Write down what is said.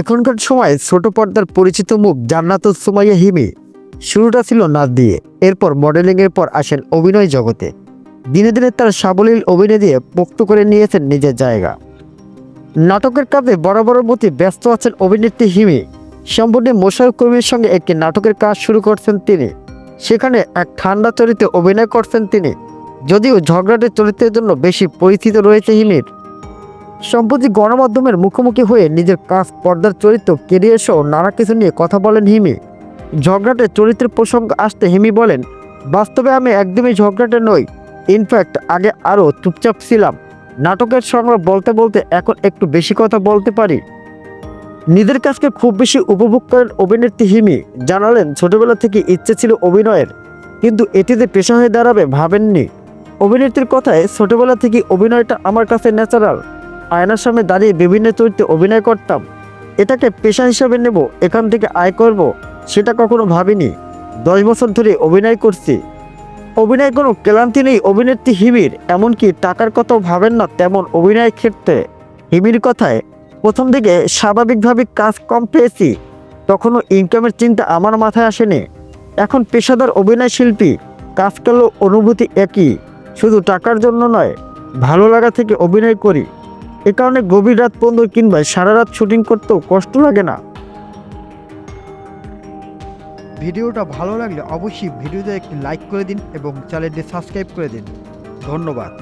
এখনকার সময় ছোট পর্দার পরিচিত মুখ জান্নাতুল সুমাইয়া হিমি। শুরুটা ছিল নাচ দিয়ে, এরপর মডেলিংয়ের পর আসেন অভিনয় জগতে। দিনে দিনে তার সাবলীল অভিনয় দিয়ে পোক্ত করে নিয়েছেন নিজের জায়গা। নাটকের কাজে বরাবরের মধ্যে ব্যস্ত আছেন অভিনেত্রী হিমি। সম্পূর্ণ মোশারফ কর্মীর সঙ্গে একটি নাটকের কাজ শুরু করছেন তিনি। সেখানে এক ঠান্ডা চরিত্রে অভিনয় করছেন তিনি। যদিও ঝগড়াটে চরিত্রের জন্য বেশি পরিচিত রয়েছে হিমির। সম্প্রতি গণমাধ্যমের মুখোমুখি হয়ে নিজের কাজ, পর্দার চরিত্র কেরিয়ার সহ নানা কিছু নিয়ে কথা বলেন হিমি। ঝগড়াটে চরিত্রের প্রসঙ্গ আসতে হিমি বলেন, বাস্তবে আমি একদমই ঝগড়াটে নই। ইনফ্যাক্ট আগে আরও চুপচাপ ছিলাম। নাটকের সংগ্রহ বলতে বলতে এখন একটু বেশি কথা বলতে পারি। নিজের কাজকে খুব বেশি উপভোগ করেন অভিনেত্রী হিমি। জানালেন, ছোটবেলা থেকে ইচ্ছে ছিল অভিনয়ের, কিন্তু এটিতে পেশা হয়ে দাঁড়াবে ভাবেননি। অভিনেত্রীর কথায়, ছোটবেলা থেকে অভিনয়টা আমার কাছে ন্যাচারাল আয়নার সামনে দাঁড়িয়ে বিভিন্ন চরিত্রে অভিনয় করতাম। এটাকে পেশা হিসাবে নেব, এখান থেকে আয় করব, সেটা কখনো ভাবিনি। দশ বছর ধরে অভিনয় করছি। অভিনয় কোনো ক্লান্তি নেই, অভিনেত্রী হিমির, এমনকি টাকার কথাও ভাবেন না তেমন অভিনয়ের ক্ষেত্রে। হিমির কথায়, প্রথম দিকে স্বাভাবিকভাবে কাজ কম পেয়েছি, তখনও ইনকামের চিন্তা আমার মাথায় আসেনি। এখন পেশাদার অভিনয় শিল্পী কাজ করলেও অনুভূতি একই, শুধু টাকার জন্য নয়, ভালো লাগা থেকে অভিনয় করি। এ কারণে গভীর রাত পর্যন্ত কিংবা সারা রাত শুটিং করতেও কষ্ট লাগে না। ভিডিওটা ভালো লাগলে অবশ্যই ভিডিওতে একটি লাইক করে দিন এবং চ্যানেলটি সাবস্ক্রাইব করে দিন। ধন্যবাদ।